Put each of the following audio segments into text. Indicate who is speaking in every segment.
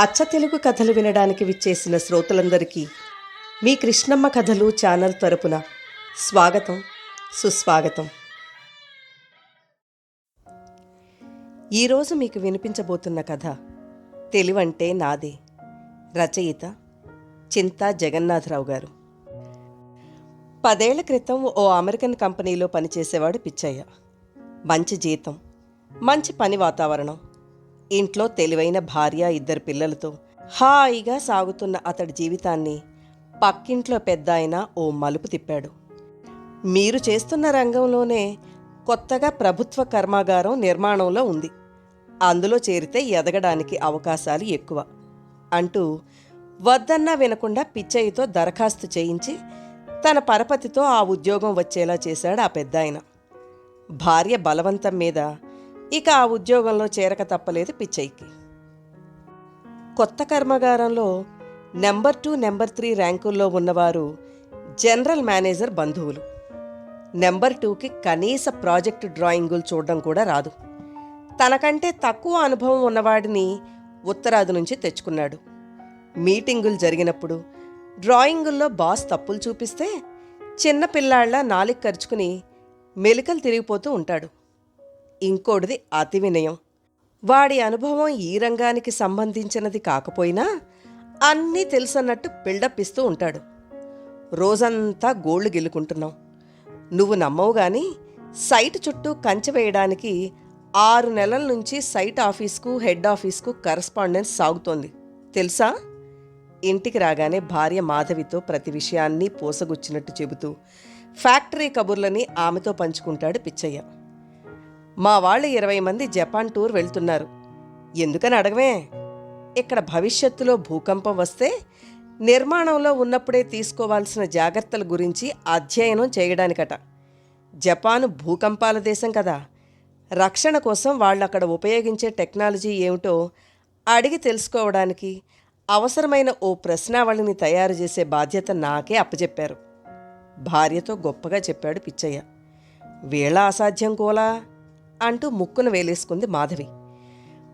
Speaker 1: అచ్చ తెలుగు కథలు వినడానికి విచ్చేసిన శ్రోతలందరికీ మీ కృష్ణమ్మ కథలు ఛానల్ తరపున స్వాగతం సుస్వాగతం. ఈరోజు మీకు వినిపించబోతున్న కథ తెలివంటే నాదే. రచయిత చింతా జగన్నాథరావు గారు. పదేళ్ళ క్రితం ఓ అమెరికన్ కంపెనీలో పనిచేసేవాడు పిచ్చయ్య. మంచి జీతం మంచి పని వాతావరణం ఇంట్లో తెలివైన భార్య ఇద్దరు పిల్లలతో హాయిగా సాగుతున్న అతడి జీవితాన్ని పక్కింట్లో పెద్ద ఆయన ఓ మలుపు తిప్పాడు. మీరు చేస్తున్న రంగంలోనే కొత్తగా ప్రభుత్వ కర్మాగారం నిర్మాణంలో ఉంది. అందులో చేరితే ఎదగడానికి అవకాశాలు ఎక్కువ అంటూ వద్దన్నా వినకుండా పిచ్చయ్యతో దరఖాస్తు చేయించి తన పరపతితో ఆ ఉద్యోగం వచ్చేలా చేశాడు ఆ పెద్దాయన. భార్య బలవంతం మీద ఇక ఆ ఉద్యోగంలో చేరక తప్పలేదు పిచ్చయ్యకి. కొత్త కర్మాగారంలో నెంబర్ టూ నెంబర్ త్రీ ర్యాంకుల్లో ఉన్నవారు జనరల్ మేనేజర్ బంధువులు. నెంబర్ టూకి కనీస ప్రాజెక్టు డ్రాయింగులు చూడడం కూడా రాదు. తనకంటే తక్కువ అనుభవం ఉన్నవాడిని ఉత్తరాది నుంచి తెచ్చుకున్నాడు. మీటింగులు జరిగినప్పుడు డ్రాయింగుల్లో బాస్ తప్పులు చూపిస్తే చిన్న పిల్లాళ్ళ నాలిక ఖర్చుకుని మెలికలు తిరిగిపోతూ ఉంటాడు. ఇంకోటిది అతి వినయం. వాడి అనుభవం ఈ రంగానికి సంబంధించినది కాకపోయినా అన్నీ తెలుసన్నట్టు బిల్డప్ ఇస్తూ ఉంటాడు. రోజంతా గోళ్ళు గెలుకుంటున్నాం నువ్వు నమ్మవు గాని సైట్ చుట్టూ కంచె వేయడానికి ఆరు నెలల నుంచి సైట్ ఆఫీస్కు హెడ్ ఆఫీస్కు కరస్పాండెన్స్ సాగుతోంది. తెలుసా? ఇంటికి రాగానే భార్య మాధవితో ప్రతి విషయాన్ని పోసగుచ్చినట్టు చెబుతూ ఫ్యాక్టరీ కబుర్లని ఆమెతో పంచుకుంటాడు పిచ్చయ్య. మా వాళ్ళు ఇరవై మంది జపాన్ టూర్ వెళ్తున్నారు. ఎందుకని అడగమే? ఇక్కడ భవిష్యత్తులో భూకంపం వస్తే నిర్మాణంలో ఉన్నప్పుడే తీసుకోవాల్సిన జాగ్రత్తల గురించి అధ్యయనం చేయడానికట. జపాను భూకంపాల దేశం కదా. రక్షణ కోసం వాళ్ళు అక్కడ ఉపయోగించే టెక్నాలజీ ఏమిటో అడిగి తెలుసుకోవడానికి అవసరమైన ఓ ప్రశ్నావళిని తయారు చేసే బాధ్యత నాకే అప్పచెప్పారు భార్యతో గొప్పగా చెప్పాడు పిచ్చయ్య. వీళ్ళ అసాధ్యం కోలా? అంటూ ముక్కున వేలేసుకుంది మాధవి.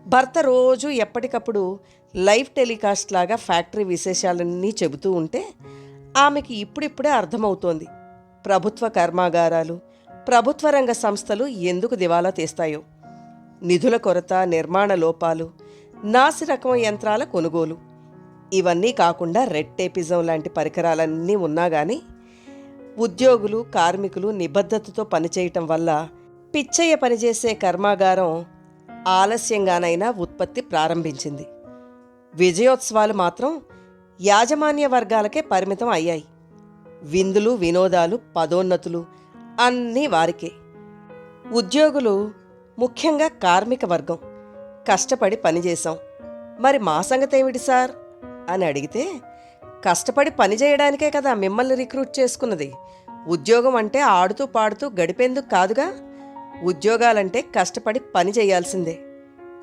Speaker 1: భర్త రోజు ఎప్పటికప్పుడు లైవ్ టెలికాస్ట్ లాగా ఫ్యాక్టరీ విశేషాలన్నీ చెబుతూ ఉంటే ఆమెకి ఇప్పుడిప్పుడే అర్థమవుతోంది. ప్రభుత్వ కర్మాగారాలు ప్రభుత్వ రంగ సంస్థలు ఎందుకు దివాలా తీస్తాయో. నిధుల కొరత నిర్మాణ లోపాలు నాసిరకం యంత్రాల కొనుగోలు. ఇవన్నీ కాకుండా రెడ్ టేపిజం లాంటి పరికరాలన్నీ ఉన్నా కానీ ఉద్యోగులు కార్మికులు నిబద్ధతతో పనిచేయటం వల్ల పిచ్చయ్య పనిచేసే కర్మాగారం ఆలస్యంగానైనా ఉత్పత్తి ప్రారంభించింది. విజయోత్సవాలు మాత్రం యాజమాన్య వర్గాలకే పరిమితం అయ్యాయి. విందులు వినోదాలు పదోన్నతులు అన్నీ వారికే. ఉద్యోగులు ముఖ్యంగా కార్మిక వర్గం. కష్టపడి పనిచేశాం. మరి మా సంగతేమిటి సార్? అని అడిగితే కష్టపడి పని చేయడానికే కదా మిమ్మల్ని రిక్రూట్ చేసుకున్నది. ఉద్యోగం అంటే ఆడుతూ పాడుతూ గడిపేందుకు కాదుగా? ఉద్యోగాలంటే కష్టపడి పని చేయాల్సిందే.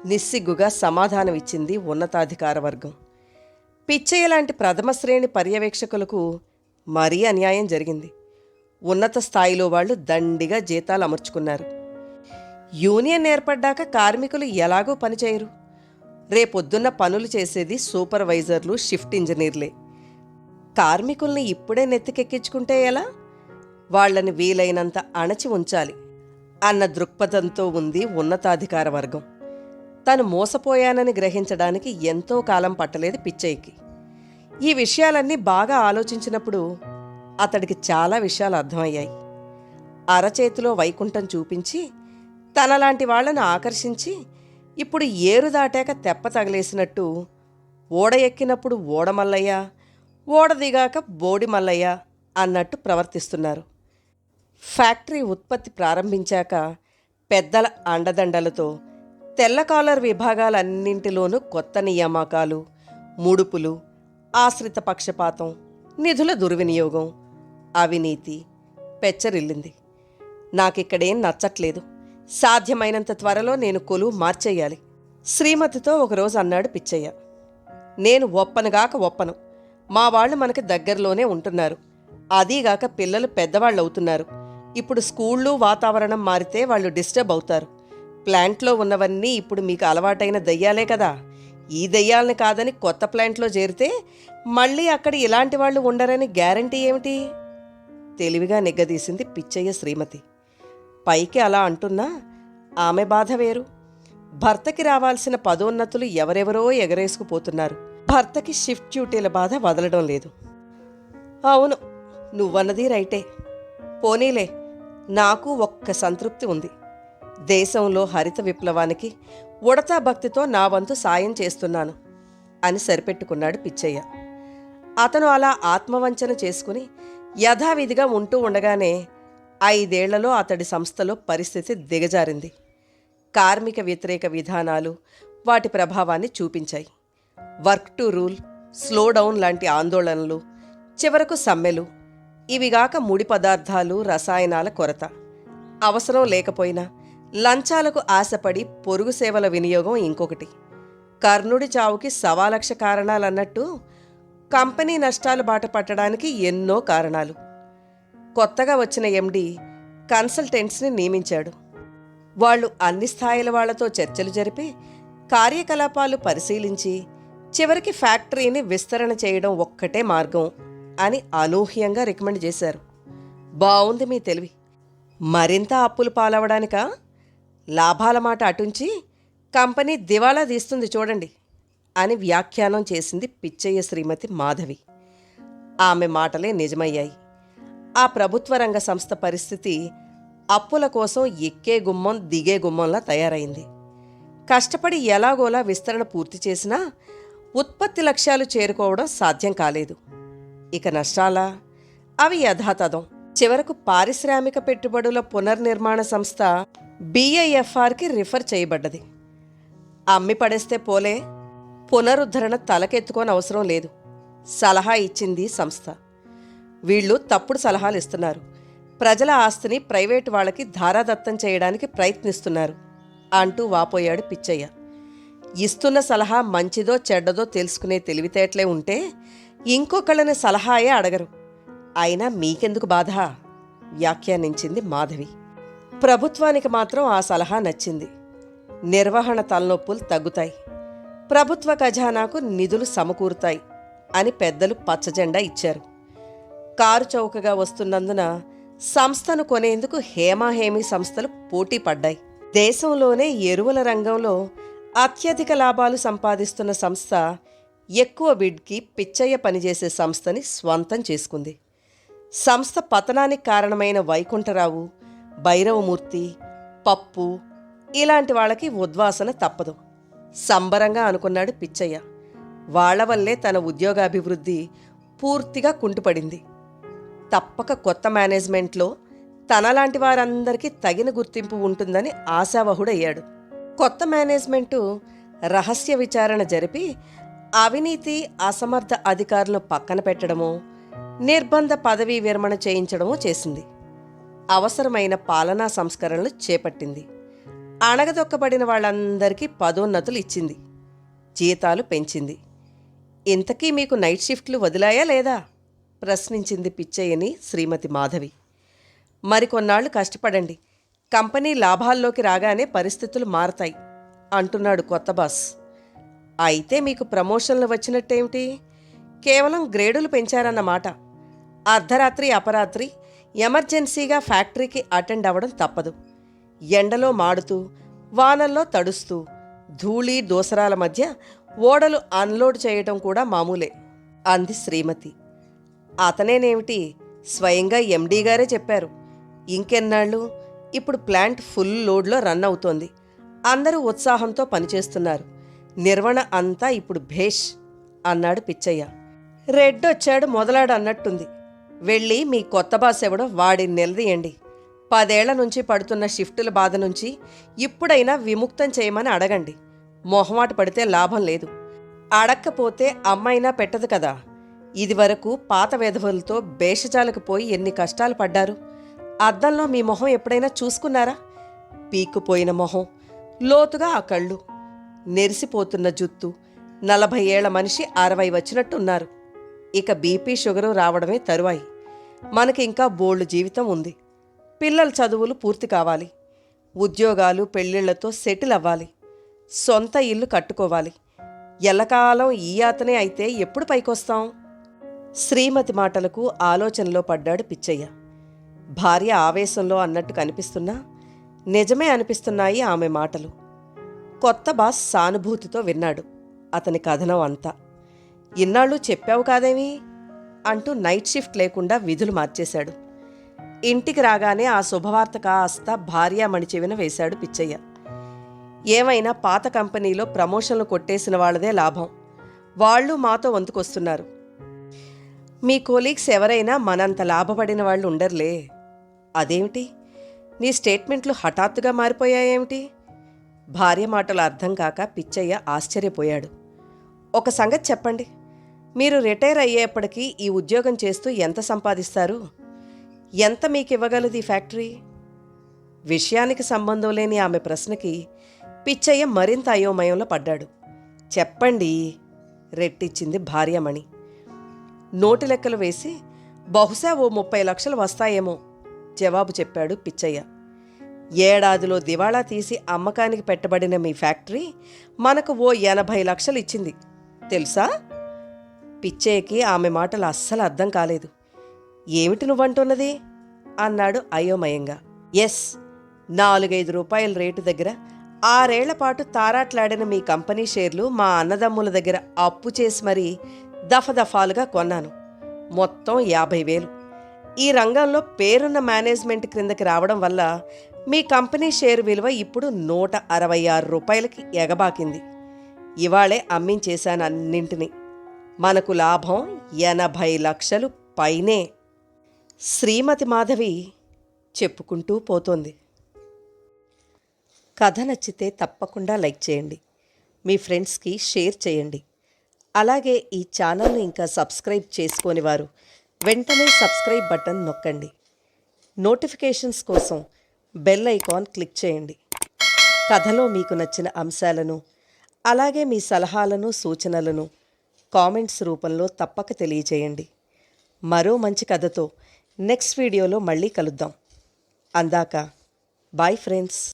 Speaker 1: నిస్సిగ్గుగా సమాధానం ఇచ్చింది ఉన్నతాధికార వర్గం పిచ్చయ్య లాంటి ప్రథమ శ్రేణి పర్యవేక్షకులకు మరీ అన్యాయం జరిగింది. ఉన్నత స్థాయిలో వాళ్ళు దండిగా జీతాలు అమర్చుకున్నారు. యూనియన్ ఏర్పడ్డాక కార్మికులు ఎలాగో పనిచేయరు రేపొద్దున్న పనులు చేసేది సూపర్వైజర్లు షిఫ్ట్ ఇంజనీర్లే. కార్మికుల్ని ఇప్పుడే నెత్తికెక్కించుకుంటే ఎలా? వాళ్ళని వీలైనంత అణచి ఉంచాలి. అన్న దృక్పథంతో ఉంది ఉన్నతాధికార వర్గం. తను మోసపోయానని గ్రహించడానికి ఎంతో కాలం పట్టలేదు పిచ్చయ్యకి. ఈ విషయాలన్నీ బాగా ఆలోచించినప్పుడు అతడికి చాలా విషయాలు అర్థమయ్యాయి. అరచేతిలో వైకుంఠం చూపించి తనలాంటి వాళ్ళను ఆకర్షించి ఇప్పుడు ఏరు దాటాక తెప్ప తగిలేసినట్టు ఓడ ఎక్కినప్పుడు ఓడమల్లయ్య ఓడ దిగాక బోడి మల్లయ్య అన్నట్టు ప్రవర్తిస్తున్నారు. ఫ్యాక్టరీ ఉత్పత్తి ప్రారంభించాక పెద్దల అండదండలతో తెల్ల కాలర్ విభాగాలన్నింటిలోనూ కొత్త నియామకాలు ముడుపులు ఆశ్రిత పక్షపాతం నిధుల దుర్వినియోగం అవినీతి పెచ్చరిల్లింది. నాకిక్కడేం నచ్చట్లేదు. సాధ్యమైనంత త్వరలో నేను కొలువు మార్చేయాలి. శ్రీమతితో ఒకరోజు అన్నాడు పిచ్చయ్య. నేను ఒప్పనుగాక ఒప్పను. మా వాళ్ళు మనకి దగ్గరలోనే ఉంటున్నారు. అదీగాక పిల్లలు పెద్దవాళ్ళు అవుతున్నారు ఇప్పుడు స్కూళ్ళు వాతావరణం మారితే వాళ్ళు డిస్టర్బ్ అవుతారు. ప్లాంట్లో ఉన్నవన్నీ ఇప్పుడు మీకు అలవాటైన దయ్యాలే కదా. ఈ దెయ్యాలని కాదని కొత్త ప్లాంట్లో చేరితే మళ్ళీ అక్కడ ఇలాంటి వాళ్ళు ఉండరని గ్యారంటీ ఏమిటి? తెలివిగా నిగ్గదీసింది పిచ్చయ్య శ్రీమతి. పైకి అలా అంటున్నా ఆమె బాధ వేరు. భర్తకి రావాల్సిన పదోన్నతులు ఎవరెవరో ఎగరేసుకుపోతున్నారు. భర్తకి షిఫ్ట్ డ్యూటీల బాధ వదలడం లేదు. అవును నువ్వన్నది రైటే. పోనీలే. నాకు ఒక్క సంతృప్తి ఉంది. దేశంలో హరిత విప్లవానికి ఉడతా భక్తితో నా వంతు సాయం చేస్తున్నాను అని సరిపెట్టుకున్నాడు పిచ్చయ్య. అతను అలా ఆత్మవంచన చేసుకుని యథావిధిగా ఉంటూ ఉండగానే ఐదేళ్ళలో అతడి సంస్థలో పరిస్థితి దిగజారింది. కార్మిక వ్యతిరేక విధానాలు వాటి ప్రభావాన్ని చూపించాయి. Work to rule slow down లాంటి ఆందోళనలు చివరకు సమ్మెలు ఇవిగాక ముడి పదార్థాలు రసాయనాల కొరత. అవసరం లేకపోయినా లంచాలకు ఆశపడి పొరుగు సేవల వినియోగం ఇంకొకటి. కర్ణుడి చావుకి సవాలక్ష కారణాలన్నట్టు కంపెనీ నష్టాలు బాట పట్టడానికి ఎన్నో కారణాలు. కొత్తగా వచ్చిన ఎండి కన్సల్టెంట్స్ని నియమించాడు. వాళ్ళు అన్ని స్థాయిల వాళ్ళతో చర్చలు జరిపి కార్యకలాపాలు పరిశీలించి చివరికి ఫ్యాక్టరీని విస్తరణ చేయడం ఒక్కటే మార్గం. అని అనూహ్యంగా రికమెండ్ చేశారు. బాగుంది మీ తెలివి. మరింత అప్పులు పాలవడానికా? లాభాల మాట అటుంచి కంపెనీ దివాళా తీస్తుంది చూడండి అని వ్యాఖ్యానం చేసింది పిచ్చయ్య శ్రీమతి మాధవి. ఆమె మాటలే నిజమయ్యాయి. ఆ ప్రభుత్వ రంగ సంస్థ పరిస్థితి అప్పుల కోసం ఎక్కే గుమ్మం దిగే గుమ్మంలా తయారైంది. కష్టపడి ఎలాగోలా విస్తరణ పూర్తి చేసినా ఉత్పత్తి లక్ష్యాలు చేరుకోవడం సాధ్యం కాలేదు. ఇక నష్టాలా? అవి యథాతథం. చివరకు పారిశ్రామిక పెట్టుబడుల పునర్నిర్మాణ సంస్థ బీఐఎఫ్ఆర్కి రిఫర్ చేయబడ్డది. అమ్మి పడేస్తే పోలే పునరుద్ధరణ తలకెత్తుకోని అవసరం లేదు. సలహా ఇచ్చింది సంస్థ. వీళ్ళు తప్పుడు సలహాలు ఇస్తున్నారు. ప్రజల ఆస్తిని ప్రైవేటు వాళ్ళకి ధారాదత్తం చేయడానికి ప్రయత్నిస్తున్నారు. అంటూ వాపోయాడు పిచ్చయ్య. ఇస్తున్న సలహా మంచిదో చెడ్డదో తెలుసుకునే తెలివితేటలే ఉంటే ఇంకొకళ్ళని సలహాయే అడగరు. అయినా మీకెందుకు బాధ? వ్యాఖ్యానించింది మాధవి. ప్రభుత్వానికి మాత్రం ఆ సలహా నచ్చింది. నిర్వహణ తలనొప్పులు తగ్గుతాయి. ప్రభుత్వ ఖజానాకు నిధులు సమకూరుతాయి అని పెద్దలు పచ్చజెండా ఇచ్చారు. కారు చౌకగా వస్తున్నందున సంస్థను కొనేందుకు హేమాహేమి సంస్థలు పోటీ పడ్డాయి. దేశంలోనే ఎరువుల రంగంలో అత్యధిక లాభాలు సంపాదిస్తున్న సంస్థ ఎక్కువ బిడ్కి పిచ్చయ్య పనిచేసే సంస్థని స్వంతం చేసుకుంది. సంస్థ పతనానికి కారణమైన వైకుంఠరావు భైరవమూర్తి పప్పు ఇలాంటి వాళ్ళకి ఉద్వాసన తప్పదు. సంబరంగా అనుకున్నాడు పిచ్చయ్య. వాళ్ళ వల్లే తన ఉద్యోగాభివృద్ధి పూర్తిగా కుంటుపడింది. తప్పక కొత్త మేనేజ్మెంట్లో తనలాంటి వారందరికీ తగిన గుర్తింపు ఉంటుందని ఆశావహుడయ్యాడు. కొత్త మేనేజ్మెంటు రహస్య విచారణ జరిపి అవినీతి అసమర్థ అధికారులను పక్కన పెట్టడమో నిర్బంధ పదవీ విరమణ చేయించడమో చేసింది. అవసరమైన పాలనా సంస్కరణలు చేపట్టింది. అణగదొక్కబడిన వాళ్ళందరికీ పదోన్నతులు ఇచ్చింది. జీతాలు పెంచింది. ఇంతకీ మీకు నైట్ షిఫ్ట్లు వదిలాయా లేదా? ప్రశ్నించింది పిచ్చయ్యని శ్రీమతి మాధవి. మరికొన్నాళ్ళు కష్టపడండి. కంపెనీ లాభాల్లోకి రాగానే పరిస్థితులు మారతాయి. అంటున్నాడు కొత్త బాస్. అయితే మీకు ప్రమోషన్లు వచ్చినట్టేమిటి? కేవలం గ్రేడులు పెంచారన్నమాట. అర్ధరాత్రి అపరాత్రి ఎమర్జెన్సీగా ఫ్యాక్టరీకి అటెండ్ అవ్వడం తప్పదు. ఎండలో మాడుతూ వానల్లో తడుస్తూ ధూళి దోసరాల మధ్య ఓడలు అన్లోడ్ చేయటం కూడా మామూలే అంది శ్రీమతి. అతనేనేమిటి? స్వయంగా ఎండీ గారే చెప్పారు. ఇంకెన్నాళ్ళు? ఇప్పుడు ప్లాంట్ ఫుల్ లోడ్లో రన్ అవుతోంది. అందరూ ఉత్సాహంతో పనిచేస్తున్నారు. నిర్వణ అంతా ఇప్పుడు భేష్ అన్నాడు పిచ్చయ్య. రెడ్ వచ్చాడు మొదలాడు అన్నట్టుంది వెళ్ళి మీ కొత్త బాస్ ఎవడో వాడిని నిలదీయండి. పదేళ్ళ నుంచి పడుతున్న షిఫ్టుల బాధ నుంచి ఇప్పుడైనా విముక్తం చేయమని అడగండి. మొహమాట పడితే లాభం లేదు. అడక్కపోతే అమ్మైనా పెట్టదు కదా. ఇదివరకు పాత వెధవలతో భేషజాలకు పోయి ఎన్ని కష్టాలు పడ్డారు? అద్దంలో మీ మొహం ఎప్పుడైనా చూసుకున్నారా? పీక్కుపోయిన మొహం. లోతుగా ఆ కళ్ళు. నెరిసిపోతున్న జుత్తు. నలభై ఏళ్ళ మనిషి అరవై వచ్చినట్టున్నారు. ఇక బీపీ షుగరు రావడమే తరువాయి. మనకి ఇంకా బోల్డ్ జీవితం ఉంది. పిల్లల చదువులు పూర్తి కావాలి. ఉద్యోగాలు పెళ్ళిళ్ళతో సెటిల్ అవ్వాలి. సొంత ఇల్లు కట్టుకోవాలి. ఎల్లకాలం ఈ యాతనే అయితే ఎప్పుడు పైకొస్తాం? శ్రీమతి మాటలకు ఆలోచనలో పడ్డాడు పిచ్చయ్య. భార్య ఆవేశంలో అన్నట్టు కనిపిస్తున్నా నిజమే అనిపిస్తున్నాయి ఆమె మాటలు. కొత్త బాస్ సానుభూతితో విన్నాడు. అతని కథనం అంతా. ఇన్నాళ్ళు చెప్పావు కాదేమి? అంటూ నైట్ షిఫ్ట్ లేకుండా విధులు మార్చేశాడు. ఇంటికి రాగానే ఆ శుభవార్త కాస్త భార్యామణి చెవిన వేశాడు పిచ్చయ్య. ఏమైనా పాత కంపెనీలో ప్రమోషన్లు కొట్టేసిన వాళ్ళదే లాభం. వాళ్ళు మాతో వంతుకొస్తున్నారు. మీ కోలీగ్స్ ఎవరైనా మనంత లాభపడిన వాళ్ళు ఉండరులే. అదేమిటి? నీ స్టేట్మెంట్లు హఠాత్తుగా మారిపోయాయేమిటి? భార్య మాటలు అర్థం కాక పిచ్చయ్య ఆశ్చర్యపోయాడు. ఒక సంగతి చెప్పండి. మీరు రిటైర్ అయ్యేప్పటికీ ఈ ఉద్యోగం చేస్తూ ఎంత సంపాదిస్తారు? ఎంత మీకు ఇవ్వగలదు ఈ ఫ్యాక్టరీ? విషయానికి సంబంధం లేని ఆమె ప్రశ్నకి పిచ్చయ్య మరింత అయోమయంలో పడ్డాడు. చెప్పండి రెట్టిచ్చింది భార్యమణి. నోటి లెక్కలు వేసి బహుశా ఓ ముప్పై లక్షలు వస్తాయేమో జవాబు చెప్పాడు పిచ్చయ్య. ఏడాదిలో దివాళా తీసి అమ్మకానికి పెట్టబడిన మీ ఫ్యాక్టరీ మనకు ఓ ఎనభై లక్షలు ఇచ్చింది. తెలుసా? పిచ్చయ్యకి ఆమె మాటలు అస్సలు అర్థం కాలేదు. ఏమిటి నువ్వంటున్నది? అన్నాడు అయోమయంగా. ఎస్ నాలుగైదు రూపాయల రేటు దగ్గర ఆరేళ్ళ పాటు తారాట్లాడిన మీ కంపెనీ షేర్లు మా అన్నదమ్ముల దగ్గర అప్పు చేసి మరీ దఫదఫాలుగా కొన్నాను. మొత్తం యాభై వేలు. ఈ రంగంలో పేరున్న మేనేజ్మెంట్ క్రిందకి రావడం వల్ల మీ కంపెనీ షేర్ విలువ ఇప్పుడు నూట అరవై ఆరు రూపాయలకి ఎగబాకింది. ఇవాళే అమ్మించేశాను అన్నింటినీ. మనకు లాభం ఎనభై లక్షలు పైనే. శ్రీమతి మాధవి చెప్పుకుంటూ పోతోంది. కథ నచ్చితే తప్పకుండా లైక్ చేయండి. మీ ఫ్రెండ్స్కి షేర్ చేయండి. అలాగే ఈ ఛానల్ను ఇంకా సబ్స్క్రైబ్ చేసుకోని వారు వెంటనే సబ్స్క్రైబ్ బటన్ నొక్కండి. నోటిఫికేషన్స్ కోసం బెల్ ఐకాన్ క్లిక్ చేయండి. కథలో మీకు నచ్చిన అంశాలను అలాగే మీ సలహాలను సూచనలను కామెంట్స్ రూపంలో తప్పక తెలియజేయండి. మరో మంచి కథతో నెక్స్ట్ వీడియోలో మళ్ళీ కలుద్దాం. అందాక బాయ్ ఫ్రెండ్స్.